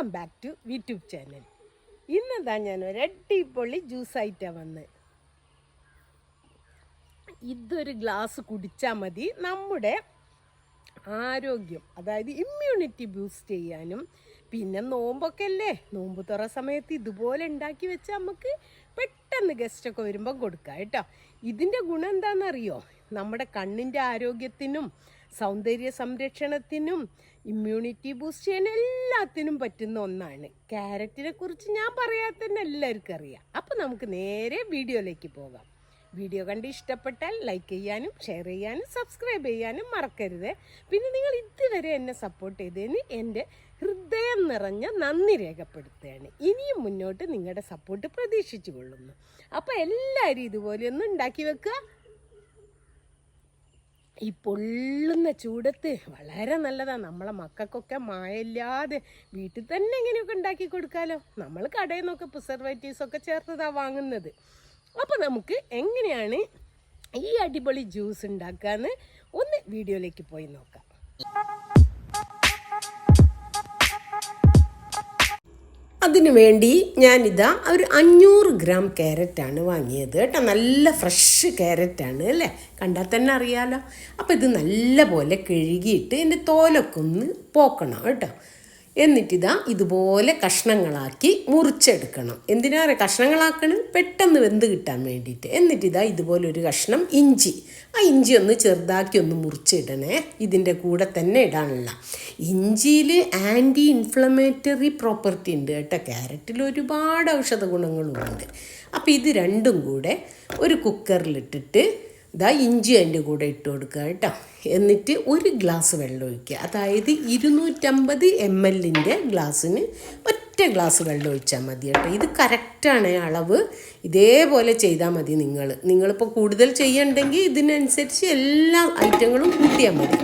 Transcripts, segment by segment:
Welcome back to YouTube channel ഇന്നെന്താ ഞാൻ ഒരു അടിപൊളി ജ്യൂസായിട്ടാണ് വന്ന്. ഇതൊരു ഗ്ലാസ് കുടിച്ചാൽ മതി. നമ്മുടെ ആരോഗ്യം അതായത് ഇമ്മ്യൂണിറ്റി ബൂസ്റ്റ് ചെയ്യാനും പിന്നെ നോമ്പൊക്കെ അല്ലേ? നോമ്പ് തുറ സമയത്ത് ഇതുപോലെ ഉണ്ടാക്കി വെച്ചാൽ നമുക്ക് പെട്ടെന്ന് ഗസ്റ്റൊക്കെ വരുമ്പോൾ കൊടുക്കാം കേട്ടോ. ഇതിന്റെ ഗുണം എന്താണെന്നറിയോ? നമ്മുടെ കണ്ണിന്റെ ആരോഗ്യത്തിനും സൗന്ദര്യ സംരക്ഷണത്തിനും ഇമ്മ്യൂണിറ്റി ബൂസ്റ്റ് ചെയ്യാൻ എല്ലാത്തിനും പറ്റുന്ന ഒന്നാണ്. ക്യാരറ്റിനെ കുറിച്ച് ഞാൻ പറയാതെ തന്നെ എല്ലാവർക്കും അറിയാം. അപ്പോൾ നമുക്ക് നേരെ വീഡിയോയിലേക്ക് പോകാം. വീഡിയോ കണ്ട് ഇഷ്ടപ്പെട്ടാൽ ലൈക്ക് ചെയ്യാനും ഷെയർ ചെയ്യാനും സബ്സ്ക്രൈബ് ചെയ്യാനും മറക്കരുത്. പിന്നെ നിങ്ങൾ ഇതുവരെ എന്നെ സപ്പോർട്ട് ചെയ്തതിന് എന്റെ ഹൃദയം നിറഞ്ഞ നന്ദി രേഖപ്പെടുത്തുകയാണ്. ഇനിയും മുന്നോട്ട് നിങ്ങളുടെ സപ്പോർട്ട് പ്രതീക്ഷിച്ചു കൊള്ളുന്നു അപ്പോൾ എല്ലാവരും ഇതുപോലെ ഒന്ന് ഉണ്ടാക്കി വെക്കുക. ഈ പൊള്ളുന്ന ചൂടത്ത് വളരെ നല്ലതാണ് നമ്മളെ മക്കൾക്കൊക്കെ മായല്ലാതെ വീട്ടിൽ തന്നെ ഇങ്ങനെയൊക്കെ ഉണ്ടാക്കി കൊടുക്കാലോ. നമ്മൾ കടയിൽ നിന്നൊക്കെ പ്രിസർവേറ്റീവ്സ് ഒക്കെ ചേർത്തതാണ് വാങ്ങുന്നത്. അപ്പോൾ നമുക്ക് എങ്ങനെയാണ് ഈ അടിപൊളി ജ്യൂസ് ഉണ്ടാക്കാന്ന് ഒന്ന് വീഡിയോയിലേക്ക് പോയി നോക്കാം. അതിനു വേണ്ടി ഞാനിതാ ഒരു അഞ്ഞൂറ് ഗ്രാം ക്യാരറ്റാണ് വാങ്ങിയത് കേട്ടോ. നല്ല ഫ്രഷ് ക്യാരറ്റാണ് അല്ലേ? കണ്ടാൽ തന്നെ അറിയാലോ. അപ്പോൾ ഇത് നല്ല പോലെ കഴുകിയിട്ട് എന്റെ തോലൊക്കെ ഒന്ന് പോക്കണം കേട്ടോ. എന്നിട്ടിതാ ഇതുപോലെ കഷ്ണങ്ങളാക്കി മുറിച്ചെടുക്കണം. എന്തിനാ കഷ്ണങ്ങളാക്കണം? പെട്ടെന്ന് വെന്ത് കിട്ടാൻ വേണ്ടിയിട്ട്. എന്നിട്ടിതാ ഇതുപോലെ ഒരു കഷ്ണം ഇഞ്ചി. ആ ഇഞ്ചി ഒന്ന് ചെറുതാക്കി ഒന്ന് മുറിച്ചിടണേ. ഇതിന്റെ കൂടെ തന്നെ ഇടാനുള്ള. ഇഞ്ചിയിൽ ആന്റി ഇൻഫ്ലമേറ്ററി പ്രോപ്പർട്ടി ഉണ്ട് കേട്ടോ. ക്യാരറ്റിൽ ഒരുപാട് ഔഷധ ഗുണങ്ങളുമുണ്ട് അപ്പോൾ ഇത് രണ്ടും കൂടെ ഒരു കുക്കറിലിട്ടിട്ട് ഇതാ ഇഞ്ചി അതിന്റെ കൂടെ ഇട്ട് കൊടുക്കുക കേട്ടോ. എന്നിട്ട് ഒരു ഗ്ലാസ് വെള്ളം ഒഴിക്കുക. അതായത് ഇരുന്നൂറ്റമ്പത് എം എല്ലിന്റെ ഗ്ലാസ്സിന് ഒറ്റ ഗ്ലാസ് വെള്ളം ഒഴിച്ചാൽ മതി കേട്ടോ. ഇത് കറക്റ്റാണ് അളവ്. ഇതേപോലെ ചെയ്താൽ മതി നിങ്ങൾ. നിങ്ങളിപ്പോൾ കൂടുതൽ ചെയ്യണ്ടെങ്കിൽ ഇതിനനുസരിച്ച് എല്ലാ ഐറ്റങ്ങളും കൂട്ടിയാൽ മതി.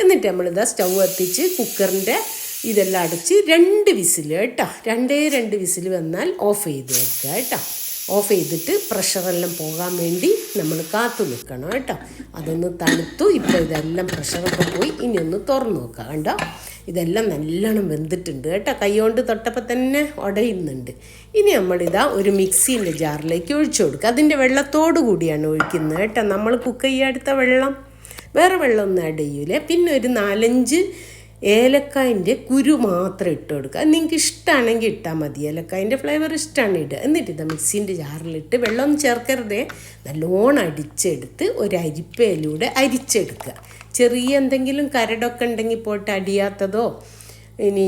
എന്നിട്ട് നമ്മളിതാ സ്റ്റൗ കത്തിച്ച് കുക്കറിന്റെ ഇതെല്ലാം അടച്ച് രണ്ട് വിസിൽ കേട്ടോ. രണ്ടേ രണ്ട് വിസിൽ വന്നാൽ ഓഫ് ചെയ്ത് വെക്കുക കേട്ടോ. ഓഫ് ചെയ്തിട്ട് പ്രഷറെല്ലാം പോകാൻ വേണ്ടി നമ്മൾ കാത്തു നിൽക്കണം കേട്ടോ. അതൊന്ന് തണുത്തു ഇപ്പോൾ ഇതെല്ലാം പ്രഷറൊക്കെ പോയി ഇനി ഒന്ന് തുറന്നു നോക്കുക കണ്ടോ. ഇതെല്ലാം നല്ലോണം വെന്തിട്ടുണ്ട് കേട്ടോ. കൈകൊണ്ട് തൊട്ടപ്പോൾ തന്നെ ഉടയുന്നുണ്ട്. ഇനി നമ്മളിതാ ഒരു മിക്സീന്റെ ജാറിലേക്ക് ഒഴിച്ചു കൊടുക്കുക. അതിന്റെ വെള്ളത്തോടു കൂടിയാണ് ഒഴിക്കുന്നത് കേട്ടോ. നമ്മൾ കുക്ക് ചെയ്യാടുത്ത വെള്ളം. വേറെ വെള്ളമൊന്നും ആഡ് ചെയ്യൂലേ. പിന്നെ ഒരു നാലഞ്ച് ഏലക്കായന്റെ കുരു മാത്രം ഇട്ട് കൊടുക്കുക. നിങ്ങൾക്ക് ഇഷ്ടമാണെങ്കിൽ ഇട്ടാൽ മതി. ഏലക്കായന്റെ ഫ്ലേവർ ഇഷ്ടമാണ് ഇടുക. എന്നിട്ട് ഇത് മിക്സിന്റെ ജാറിലിട്ട് വെള്ളം ചേർക്കരുതേ. നല്ലോണം അടിച്ചെടുത്ത് ഒരു അരിപ്പയിലൂടെ അരിച്ചെടുക്കുക. ചെറിയ എന്തെങ്കിലും കരടൊക്കെ ഉണ്ടെങ്കിൽ പോയിട്ട് അടിയാത്തതോ ഇനി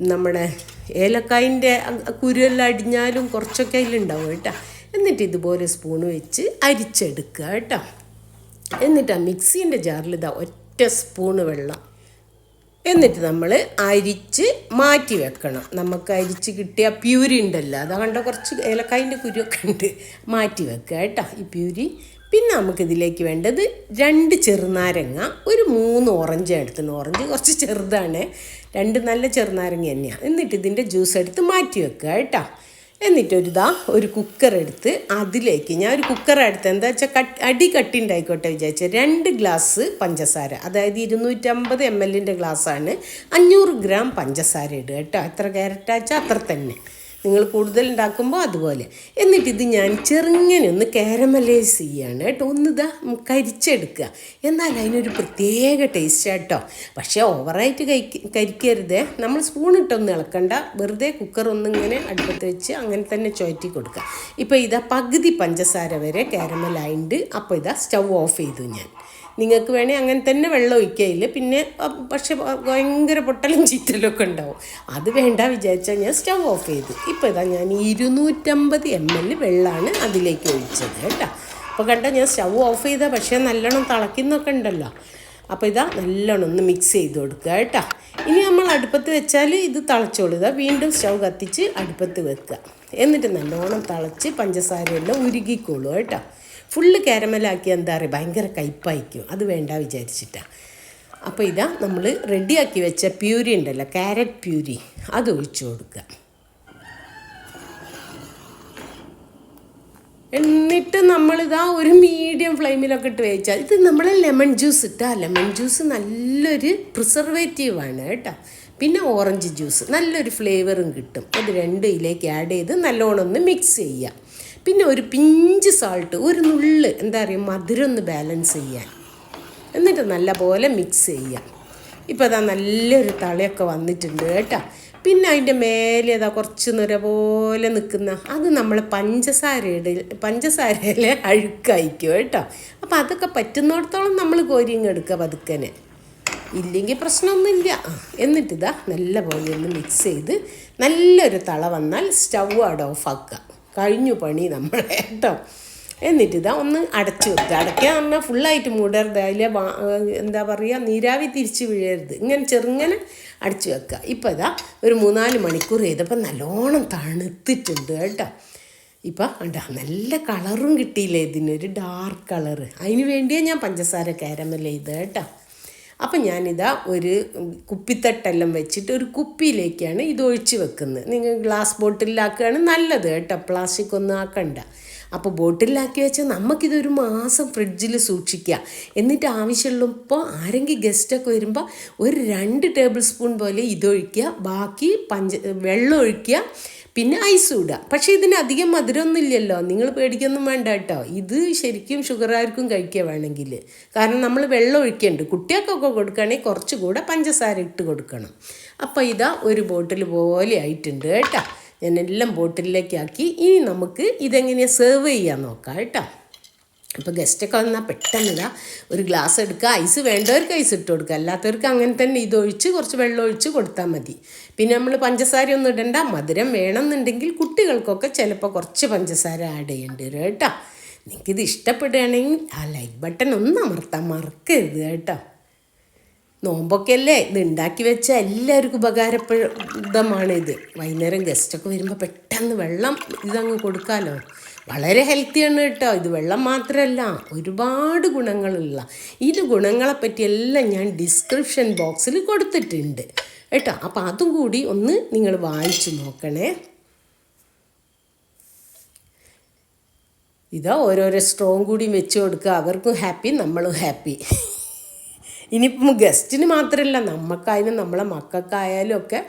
നമ്മുടെ ഏലക്കായന്റെ കുരുവെല്ലാം അടിഞ്ഞാലും കുറച്ചൊക്കെ അതിലുണ്ടാവും കേട്ടോ. എന്നിട്ട് ഇതുപോലെ സ്പൂൺ വെച്ച് അരിച്ചെടുക്കുക കേട്ടോ. എന്നിട്ട് ആ മിക്സീന്റെ ജാറിൽ ഇതാ ഒറ്റ സ്പൂണ് വെള്ളം എന്നിട്ട് നമ്മൾ അരിച്ച് മാറ്റി വെക്കണം. നമുക്ക് അരിച്ച് കിട്ടിയ പ്യൂരി ഉണ്ടല്ലോ അത് കണ്ട കുറച്ച് ഏലക്കായന്റെ കുരുവൊക്കെ ഉണ്ട്. മാറ്റി വെക്കുക കേട്ടോ ഈ പ്യൂരി. പിന്നെ നമുക്കിതിലേക്ക് വേണ്ടത് രണ്ട് ചെറുനാരങ്ങ ഒരു മൂന്ന് ഓറഞ്ച് എടുത്തിന് ഓറഞ്ച് കുറച്ച് ചെറുതാണ്. രണ്ട് നല്ല ചെറുനാരങ്ങ തന്നെയാണ് എന്നിട്ട് ഇതിന്റെ ജ്യൂസ് എടുത്ത് മാറ്റി വെക്കുക കേട്ടോ. എന്നിട്ടൊരിതാ ഒരു കുക്കർ എടുത്ത് അതിലേക്ക് ഞാൻ ഒരു കുക്കർ എടുത്ത് എന്താ വെച്ചാൽ കട്ട് അടി കട്ടിണ്ടായിക്കോട്ടെ വിചാരിച്ച. രണ്ട് ഗ്ലാസ് പഞ്ചസാര. അതായത് ഇരുന്നൂറ്റമ്പത് എം എല്ലിന്റെ ഗ്ലാസ്സാണ് അഞ്ഞൂറ് ഗ്രാം പഞ്ചസാര ഇടുക കേട്ടോ. എത്ര ക്യാരറ്റാച്ചാൽ അത്ര തന്നെ. നിങ്ങൾ കൂടുതൽ ഉണ്ടാക്കുമ്പോൾ അതുപോലെ. എന്നിട്ട് ഇത് ഞാൻ ചെറുങ്ങനെ ഒന്ന് കാരമലൈസ് ചെയ്യാണ് കേട്ടോ. ഒന്ന് ഇതാ കരിച്ചെടുക്കുക. എന്നാൽ അതിനൊരു പ്രത്യേക ടേസ്റ്റ് കേട്ടോ. പക്ഷേ ഓവറായിട്ട് കഴിക്ക കരിക്കരുത്. നമ്മൾ സ്പൂൺ ഇട്ടൊന്നും ഇളക്കണ്ട. വെറുതെ കുക്കർ ഒന്നിങ്ങനെ അടുപ്പത്ത് വെച്ച് അങ്ങനെ തന്നെ ചുഴറ്റി കൊടുക്കുക. ഇപ്പോൾ ഇതാ പകുതി പഞ്ചസാര വരെ കാരമലായിണ്ട് അപ്പോൾ ഇതാ സ്റ്റൗ ഓഫ് ചെയ്തു ഞാൻ. നിങ്ങൾക്ക് വേണേൽ അങ്ങനെ തന്നെ വെള്ളം ഒഴിക്കയില്ല. പിന്നെ പക്ഷെ ഭയങ്കര പൊട്ടലും ചീറ്റലും ഒക്കെ ഉണ്ടാവും. അത് വേണ്ട വിചാരിച്ചാൽ ഞാൻ സ്റ്റവ് ഓഫ് ചെയ്തു. ഇപ്പോൾ ഇതാ ഞാൻ ഇരുന്നൂറ്റമ്പത് എം എൽ വെള്ളമാണ് അതിലേക്ക് ഒഴിച്ചത് കേട്ടോ. അപ്പോൾ കണ്ട ഞാൻ സ്റ്റവ് ഓഫ് ചെയ്ത പക്ഷേ നല്ലോണം തിളയ്ക്കുന്നൊക്കെ ഉണ്ടല്ലോ. അപ്പോൾ ഇതാ നല്ലോണം ഒന്ന് മിക്സ് ചെയ്ത് കൊടുക്കുക കേട്ടോ. ഇനി നമ്മൾ അടുപ്പത്ത് വെച്ചാൽ ഇത് തിളച്ചോളൂ. ഇതാ വീണ്ടും സ്റ്റവ് കത്തിച്ച് അടുപ്പത്ത് വെക്കുക. എന്നിട്ട് നല്ലോണം തിളച്ച് പഞ്ചസാരയെല്ലാം ഉരുകിക്കോളൂ കേട്ടോ. ഫുള്ള് കാരമലാക്കി എന്താ പറയുക ഭയങ്കര കയ്പ്പായിരിക്കും അത് വേണ്ട വിചാരിച്ചിട്ടാണ് അപ്പോൾ ഇതാ നമ്മൾ റെഡിയാക്കി വെച്ച പ്യൂരി ഉണ്ടല്ലോ ക്യാരറ്റ് പ്യൂരി. അത് ഒഴിച്ചു കൊടുക്കുക. എന്നിട്ട് നമ്മളിതാ ഒരു മീഡിയം ഫ്ലെയിമിലൊക്കെ ഇട്ട് വേവിച്ചാൽ ഇത് നമ്മൾ ലെമൺ ജ്യൂസ് ഇട്ടാ. ലെമൺ ജ്യൂസ് നല്ലൊരു പ്രിസർവേറ്റീവാണ് കേട്ടോ. പിന്നെ ഓറഞ്ച് ജ്യൂസ് നല്ലൊരു ഫ്ലേവറും കിട്ടും. അത് രണ്ടും ഇതിലേക്ക് ആഡ് ചെയ്ത് നല്ലോണം ഒന്ന് മിക്സ് ചെയ്യുക പിന്നെ ഒരു പിഞ്ച് സാൾട്ട് ഒരു നുള്ള് എന്താ പറയുക മധുരം ഒന്ന് ബാലൻസ് ചെയ്യാൻ. എന്നിട്ട് നല്ലപോലെ മിക്സ് ചെയ്യാം ഇപ്പോൾ അതാ നല്ലൊരു തളയൊക്കെ വന്നിട്ടുണ്ട് കേട്ടോ. പിന്നെ അതിന്റെ മേലെ അതാ കുറച്ച് നിര പോലെ നിൽക്കുന്ന അത് നമ്മൾ പഞ്ചസാരയുടെ പഞ്ചസാരയിലെ അഴുക്കായിരിക്കും കേട്ടോ. അപ്പം അതൊക്കെ പറ്റുന്നിടത്തോളം നമ്മൾ കോരിയും എടുക്കുക പതുക്കനെ. ഇല്ലെങ്കിൽ പ്രശ്നമൊന്നുമില്ല. എന്നിട്ടിതാ നല്ല പോലെ ഒന്ന് മിക്സ് ചെയ്ത് നല്ലൊരു തള വന്നാൽ സ്റ്റൗ അവിടെ ഓഫാക്കുക കഴിഞ്ഞു പണി നമ്മളെ കേട്ടോ. എന്നിട്ട് ഇതാ ഒന്ന് അടച്ചു വെക്കുക. അടയ്ക്കുക പറഞ്ഞാൽ ഫുള്ളായിട്ട് മൂടരുത്. അതിലെ എന്താ പറയുക നീരാവി തിരിച്ച് വീഴരുത്. ഇങ്ങനെ ചെറുങ്ങനെ അടച്ചു വെക്കുക. ഇപ്പോൾ ഇതാ ഒരു മൂന്നാൽ മണിക്കൂർ ചെയ്തപ്പോൾ നല്ലോണം തണുത്തിട്ടുണ്ട് കേട്ടോ. ഇപ്പം ഉണ്ടാ നല്ല കളറും കിട്ടിയില്ലേ ഇതിനൊരു ഡാർക്ക് കളറ് അതിന് വേണ്ടിയാണ് ഞാൻ പഞ്ചസാര കാരമൽ ചെയ്ത് കേട്ടോ. അപ്പം ഞാനിതാ ഒരു കുപ്പിത്തട്ടെല്ലാം വെച്ചിട്ട് ഒരു കുപ്പിയിലേക്കാണ് ഇത് ഒഴിച്ച് വെക്കുന്നത്. നിങ്ങൾ ഗ്ലാസ് ബോട്ടിലാക്കുകയാണ് നല്ലത് കേട്ടോ. പ്ലാസ്റ്റിക് ഒന്നും ആക്കണ്ട. അപ്പോൾ ബോട്ടിലാക്കി വെച്ചാൽ നമുക്കിതൊരു മാസം ഫ്രിഡ്ജിൽ സൂക്ഷിക്കാം എന്നിട്ട് ആവശ്യമുള്ളപ്പോൾ ആരെങ്കിലും ഗസ്റ്റൊക്കെ വരുമ്പോൾ ഒരു രണ്ട് ടേബിൾ സ്പൂൺ പോലെ ഇതൊഴിക്കുക ബാക്കി പഞ്ച വെള്ളം ഒഴിക്കുക പിന്നെ ഐസ് ഇടുക പക്ഷേ ഇതിന് അധികം മധുരമൊന്നും ഇല്ലല്ലോ. നിങ്ങൾ പേടിക്കൊന്നും വേണ്ട കേട്ടോ. ഇത് ശരിക്കും ഷുഗർ ആർക്കും കഴിക്കുക വേണമെങ്കിൽ കാരണം നമ്മൾ വെള്ളം ഒഴിക്കേണ്ട. കുട്ടികൾക്കൊക്കെ കൊടുക്കുകയാണെങ്കിൽ കുറച്ചുകൂടെ പഞ്ചസാര ഇട്ട് കൊടുക്കണം. അപ്പോൾ ഇതാ ഒരു ബോട്ടിൽ പോലെ ആയിട്ടുണ്ട് കേട്ടോ. ഞാൻ എല്ലാം ബോട്ടിലേക്കാക്കി ഇനി നമുക്ക് ഇതെങ്ങനെയാണ് സെർവ് ചെയ്യാൻ നോക്കാം കേട്ടോ. അപ്പോൾ ഗസ്റ്റൊക്കെ വന്നാൽ പെട്ടെന്നില്ല ഒരു ഗ്ലാസ് എടുക്കുക ഐസ് വേണ്ടവർക്ക് ഐസ് ഇട്ട് കൊടുക്കുക അല്ലാത്തവർക്ക് അങ്ങനെ തന്നെ ഇതൊഴിച്ച് കുറച്ച് വെള്ളം ഒഴിച്ച് കൊടുത്താൽ മതി. പിന്നെ നമ്മൾ പഞ്ചസാര ഒന്നും ഇടണ്ട. മധുരം വേണമെന്നുണ്ടെങ്കിൽ കുട്ടികൾക്കൊക്കെ ചിലപ്പോൾ കുറച്ച് പഞ്ചസാര ആഡ് ചെയ്യേണ്ടി വരും കേട്ടോ. നിങ്ങൾക്കിത് ഇഷ്ടപ്പെടുകയാണെങ്കിൽ ആ ലൈക്ക് ബട്ടൺ ഒന്ന് അമർത്താൻ മറക്കരുത് കേട്ടോ. നോമ്പൊക്കെ അല്ലേ ഇത് ഉണ്ടാക്കി വെച്ചാൽ എല്ലാവർക്കും ഉപകാരപ്രദമാണ് ഇത്. വൈകുന്നേരം ഗസ്റ്റൊക്കെ വരുമ്പോൾ പെട്ടെന്ന് വെള്ളം ഇതങ്ങ് കൊടുക്കാമല്ലോ വളരെ ഹെൽത്തിയാണ് കേട്ടോ. ഇത് വെള്ളം മാത്രമല്ല ഒരുപാട് ഗുണങ്ങളുള്ള. ഇത് ഗുണങ്ങളെ പറ്റിയെല്ലാം ഞാൻ ഡിസ്ക്രിപ്ഷൻ ബോക്സിൽ കൊടുത്തിട്ടുണ്ട്. കേട്ടോ? അപ്പോൾ അതും കൂടി ഒന്ന് നിങ്ങൾ വായിച്ചു നോക്കണേ. ഇതാ ഓരോരോ സ്ട്രോങ് കൂടി വെച്ച് കൊടുക്കുക അവർക്കും ഹാപ്പി നമ്മളും ഹാപ്പി ഇനിയിപ്പം ഗസ്റ്റിന് മാത്രമല്ല നമുക്കായാലും നമ്മളെ മക്കൾക്കായാലും ഒക്കെ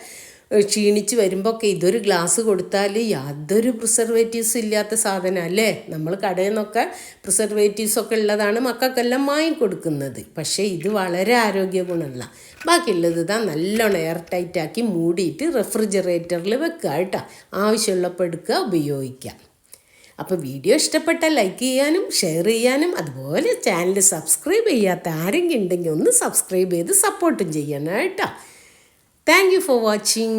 ക്ഷീണിച്ച് വരുമ്പോൾ ഒക്കെ ഇതൊരു ഗ്ലാസ് കൊടുത്താൽ യാതൊരു പ്രിസർവേറ്റീവ്സ് ഇല്ലാത്ത സാധനം അല്ലേ? നമ്മൾ കടയിൽ നിന്നൊക്കെ പ്രിസർവേറ്റീവ്സ് ഒക്കെ ഉള്ളതാണ് മക്കൾക്കെല്ലാം വാങ്ങിക്കൊടുക്കുന്നത് പക്ഷേ ഇത് വളരെ ആരോഗ്യ ഗുണമുള്ള ബാക്കിയുള്ളത് ഇതാ നല്ലോണം എയർ ടൈറ്റാക്കി മൂടിയിട്ട് റെഫ്രിജറേറ്ററിൽ വെക്കുക കേട്ടോ. ആവശ്യമുള്ളപ്പോൾ എടുക്കുക ഉപയോഗിക്കുക അപ്പോൾ വീഡിയോ ഇഷ്ടപ്പെട്ടാൽ ലൈക്ക് ചെയ്യാനും ഷെയർ ചെയ്യാനും അതുപോലെ ചാനൽ സബ്സ്ക്രൈബ് ചെയ്യാത്ത ആരെങ്കിലും ഉണ്ടെങ്കിൽ ഒന്ന് സബ്സ്ക്രൈബ് ചെയ്ത് സപ്പോർട്ടും ചെയ്യണം കേട്ടോ. Thank for watching